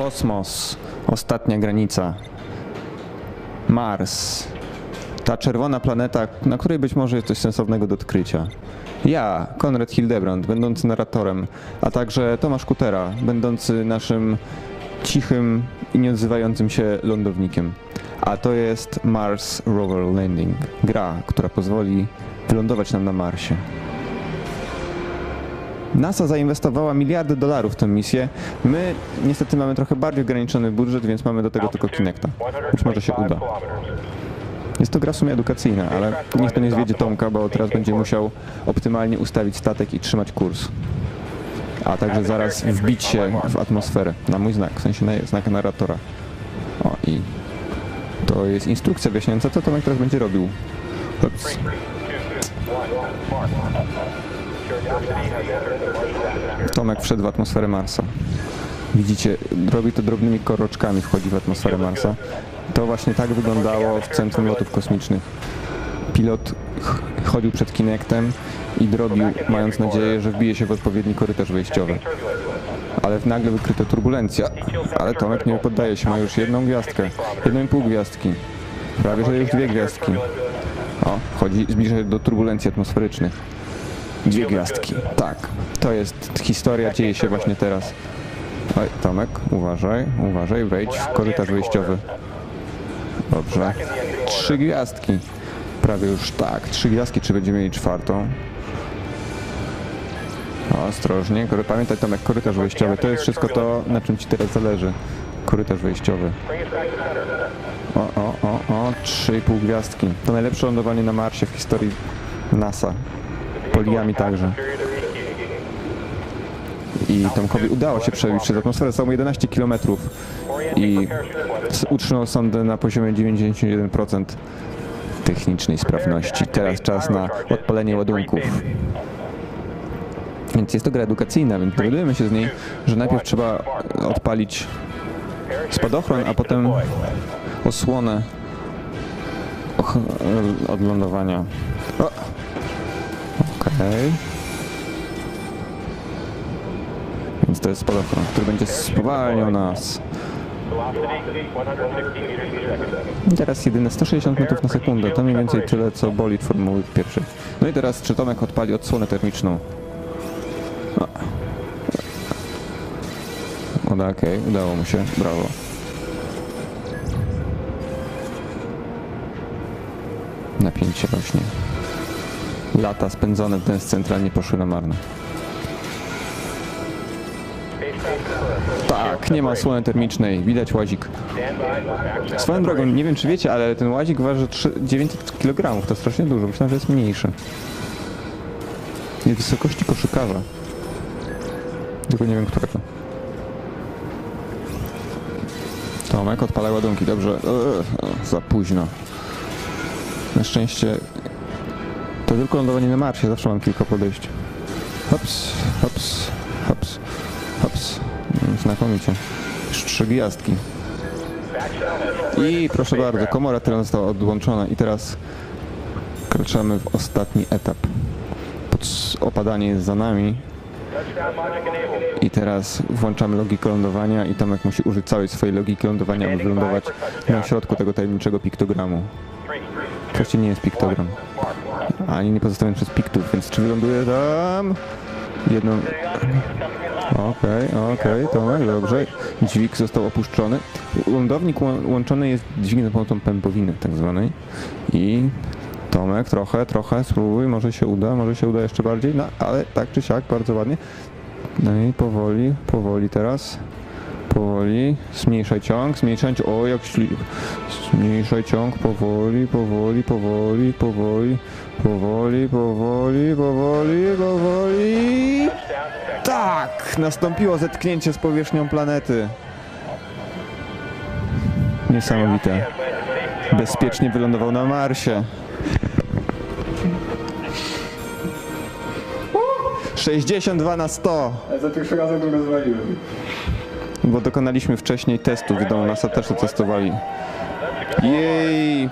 Kosmos. Ostatnia granica. Mars. Ta czerwona planeta, na której być może jest coś sensownego do odkrycia. Ja, Konrad Hildebrand, będący narratorem, a także Tomasz Kutera, będący naszym cichym i nieodzywającym się lądownikiem. A to jest Mars Rover Landing. Gra, która pozwoli wylądować nam na Marsie. NASA zainwestowała miliardy dolarów w tę misję. My niestety mamy trochę bardziej ograniczony budżet, więc mamy do tego tylko Kinecta. Być może się uda. Jest to gra w sumie edukacyjna, ale niech to nie zwiedzie Tomka, bo teraz będzie musiał optymalnie ustawić statek i trzymać kurs. A także zaraz wbić się w atmosferę, na mój znak, w sensie na znak narratora. O i to jest instrukcja wyjaśniająca, co Tomek teraz będzie robił. Ups. Tomek wszedł w atmosferę Marsa. Widzicie, robi to drobnymi koroczkami, wchodzi w atmosferę Marsa. To właśnie tak wyglądało w Centrum Lotów Kosmicznych. Pilot ch- chodził przed Kinectem i drobił, mając nadzieję, że wbije się w odpowiedni korytarz wejściowy. Ale nagle wykryto turbulencja. Ale Tomek nie poddaje się, ma już jedną gwiazdkę, jedną i pół gwiazdki. Prawie, że już dwie gwiazdki. O, chodzi, zbliża się do turbulencji atmosferycznych. Dwie gwiazdki. Tak, to jest historia, dzieje się właśnie teraz. Oj, Tomek, uważaj, uważaj, wejdź w korytarz wejściowy. Dobrze. Trzy gwiazdki. Prawie już tak, trzy gwiazdki, czy będziemy mieli czwartą? Ostrożnie, pamiętaj Tomek, korytarz wejściowy, to jest wszystko to, na czym ci teraz zależy. Korytarz wejściowy. O, o, o, o, trzy i pół gwiazdki. To najlepsze lądowanie na Marsie w historii NASA. Poliami także. I Tomkowi udało się przebić przez atmosferę, samo 11 km i utrzymał sondę na poziomie 91% technicznej sprawności. Teraz czas na odpalenie ładunków. Więc jest to gra edukacyjna, więc dowiadujemy się z niej, że najpierw trzeba odpalić spadochron, a potem osłonę och- od lądowania. O! Okej. Więc to jest spadochron, który będzie spowalniał nas. I teraz jedyne 160 metrów na sekundę, to mniej więcej tyle co bolid Formuły pierwszej. No i teraz czy Tomek odpali odsłonę termiczną? O. Uda, okej, udało mu się, brawo. Napięcie rośnie. Lata spędzone w Dance Central nie poszły na marne. Tak, nie ma osłony termicznej, widać łazik. Swoją drogą, nie wiem czy wiecie, ale ten łazik waży 3, 900 kg, to strasznie dużo, myślałem, że jest mniejszy. Jest wysokości koszykarza. Tylko nie wiem którego. Tomek, odpalaj ładunki, dobrze. Eee, za późno. Na szczęście to tylko lądowanie na Marsie, zawsze mam kilka podejść. Hops, hops, hops, hops. Mm, Znakomicie. Trzy gwiazdki. I proszę bardzo, komora teraz została odłączona i teraz wkraczamy w ostatni etap. Opadanie jest za nami i teraz włączamy logikę lądowania i Tomek musi użyć całej swojej logiki lądowania, aby wylądować na środku tego tajemniczego piktogramu. Wreszcie nie jest piktogram. Ani nie pozostawiony przez piktów, więc czy wyląduje tam? Jedną... Okej, okej, Tomek, dobrze. Dźwig został opuszczony. Lądownik łą- łączony jest dźwigiem pomocą pępowiny tak zwanej. I Tomek, trochę, trochę, spróbuj, może się uda, może się uda jeszcze bardziej, no ale tak czy siak, bardzo ładnie. No i powoli, powoli teraz. Powoli, zmniejszaj ciąg, zmniejszaj ciąg, o jak śli... Zmniejszaj ciąg, powoli, powoli, powoli, powoli, powoli, powoli, powoli, powoli. Tak! Nastąpiło zetknięcie z powierzchnią planety. Niesamowite. Bezpiecznie wylądował na Marsie. 62 na 100. Ale za pierwszym razem go rozwaliłem. Bo dokonaliśmy wcześniej testu, wiadomo, NASA też to testowali. Jej!